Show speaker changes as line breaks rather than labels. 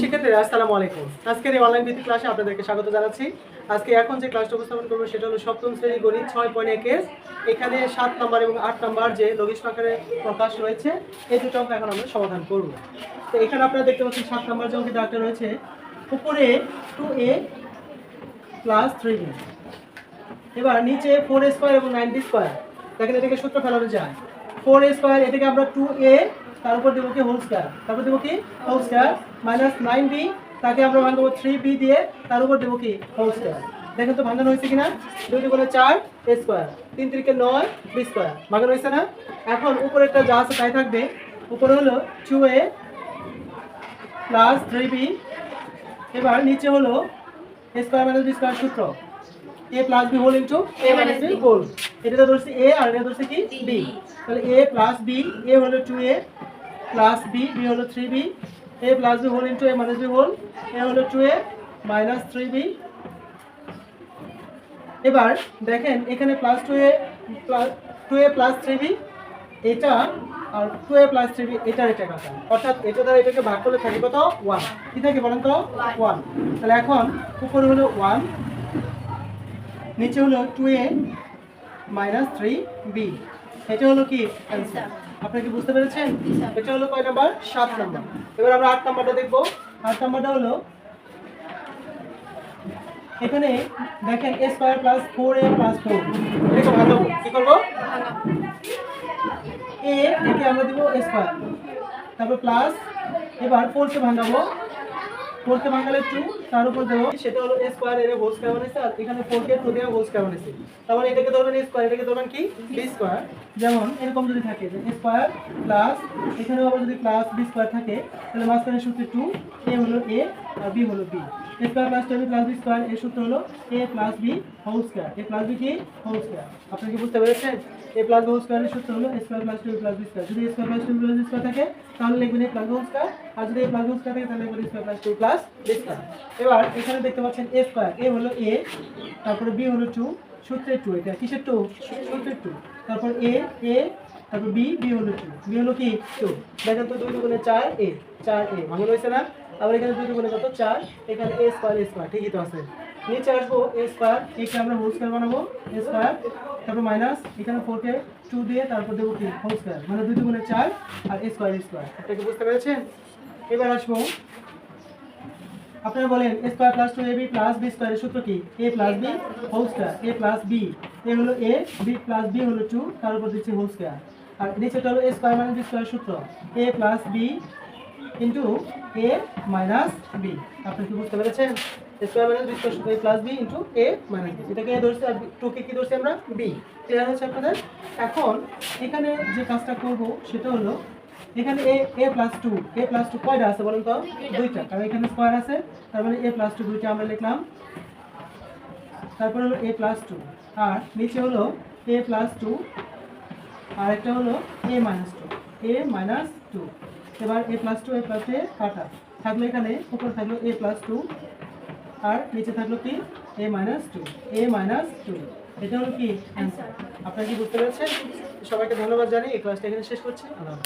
শিক্ষার্থীরা আসসালামু আলাইকুম। আজকের এই অনলাইন ভিত্তিক ক্লাসে আপনাদেরকে স্বাগত জানাচ্ছি। আজকে এখন যে ক্লাসটা উপস্থাপন করব, সেটা হলো সপ্তম শ্রেণি গণিত ছয় পয়েন্ট একের এখানে সাত নম্বর এবং আট নম্বর যে লঘিষ্ঠ আকারে প্রকাশ রয়েছে, এই দুটো অঙ্ক এখন আমরা সমাধান করব। তো এখানে আপনারা দেখতে পাচ্ছেন সাত নম্বর যে অঙ্কের ডাকটা রয়েছে, উপরে two A plus three B এবার নিচে ফোর স্কোয়ার এবং নাইনটি স্কোয়ার দেখেন এটাকে সূত্র ফেলানো যায়। ফোর স্কোয়ার এটাকে আমরা টু এ তার উপর দেবো কি হোল স্কোয়ার তারপর দেবো কি whole square minus nine B তাকে আমরা ভাঙবো থ্রি বি দিয়ে তার উপর দেবো কি হোল স্কোয়ার দেখেন তো ভাঙানো হয়েছে কিনা? দুই দুগুণে চার এ স্কোয়ার তিন তিরিকে নয় বি স্কোয়ার ভাঙানো হয়েছে না? এখন উপরে একটা যা আছে তাই থাকবে। উপরে হলো two A plus three B এবার নিচে হলো A square minus B square সূত্র। A plus B whole into A minus B whole এটা ধরছি এ আর এটা ধরছি কি বি তাহলে এ প্লাস বি এ হলো two A plus B B হলো three B A plus B whole into A minus B whole A হলো two A minus three B এবার দেখেন এখানে plus two A two A plus three B এটা আর two A plus three B এটার এটা কাটা অর্থাৎ এটা দ্বারা এটাকে ভাগ করলে থাকে কত? ওয়ান কি থাকে বলেন তো? ওয়ান তাহলে এখন উপরে হলো ওয়ান নিচে হলো two A minus three B এটা হলো কি? অ্যান্সার আপনারা কি বুঝতে পেরেছেন? এটা হলো কয় নাম্বার? সাত নাম্বার। এবার আমরা আট নাম্বারটা দেখব। আট নাম্বারটা হলো এখানে দেখেন A square plus four A plus four এটাকে ভালো কি করব? এ থেকে আমরা দিব এ স্কোয়ার তারপর প্লাস এবার ফোরকে ভাঙাবো। ফোরকে ভাঙালে টু তার উপর দেবো। সেটা হলো এ স্কোয়ার এর হোল স্কোয়ার বানিয়েছে, আর এখানে ফোরকে টু দিয়ে হোল স্কোয়ার বানিয়েছে। তার মানে এটাকে ধরবেন এ স্কোয়ার এটাকে ধরবেন কি? বি স্কোয়ার যেমন, এরকম যদি থাকে, যে স্কোয়ার প্লাস এখানেও আবার যদি প্লাস বি স্কোয়ার থাকে, তাহলে মাঝখানে সূত্রে টু এ হলো এ আর বি হলো B A square plus two plus B square এর সূত্র হলো A plus B whole square A plus B কি হোল স্কোয়ার আপনি কি বুঝতে পেরেছেন এ প্লাস হোল স্কোয়ারের সূত্র হলো A square plus two plus B square যদি A square plus two plus B square থাকে তাহলে লিখবেন এ প্লাস হোল স্কোয়ার আর যদি এ প্লাস হোল স্কোয়ার থাকে তাহলে লিখবেন square plus two plus B square এবার এখানে দেখতে পাচ্ছেন এ স্কোয়ার এ হলো এ তারপরে বি হলো টু সূত্রের টু এটা কিসের টু সূত্রের টু তারপর এ এ তারপর বি বি হলো টু বি হলো কি টু দেখেন তো দুই দুগুণে চার এ চার এ ভাঙন হয়েছে না আবার এখানে দুই দুগুণে কত? চার। এখানে এ স্কোয়ার এ স্কোয়ার ঠিকই তো আছে। নিচে আসব এ স্কোয়ার একে আমরা হোল স্কোয়ার বানাবো এ স্কোয়ার তারপর মাইনাস এখানে ফোরকে টু দিয়ে তারপর দেবো কি? হোল স্কোয়ার মানে দুই দুগুণে চার আর এ স্কোয়ার এ স্কোয়ার এটা কি বুঝতে পেরেছেন? এবার আসব। আপনারা বলেন A square plus two A B plus B স্কোয়ারের সূত্র কি? A plus B whole square A plus B A হলো এ বি প্লাস বি হলো টু তার উপর দিচ্ছি হোল স্কোয়ার আর নিচেটা হলো A square minus B square সূত্র। A plus B into A minus B আপনি কি বুঝতে পেরেছেন? A square minus B square plus B into A minus B এটাকে এ ধরছি আর টুকে কি ধরছি আমরা? বি ক্লিয়ার হচ্ছে আপনাদের? এখন এখানে যে কাজটা করব সেটা হলো এখানে A A plus two A plus two কয়টা আছে বলুন তো? দুইটা। কারণ এখানে স্কোয়ার আছে তার মানে এ প্লাস টু দুইটা আমরা লিখলাম। তারপর হলো এ প্লাস টু আর নিচে হলো এ প্লাস টু আর একটা হলো A minus two A minus two এবার A plus two A plus A কাটা। থাকল এখানে উপরে থাকল এ প্লাস টু আর নিচে থাকল কি? A minus two A minus two এটা হলো কি আপনার আপনারা কি বুঝতে পারছেন? সবাইকে ধন্যবাদ জানি এই ক্লাসটা এখানে শেষ করছি। আল্লাহ।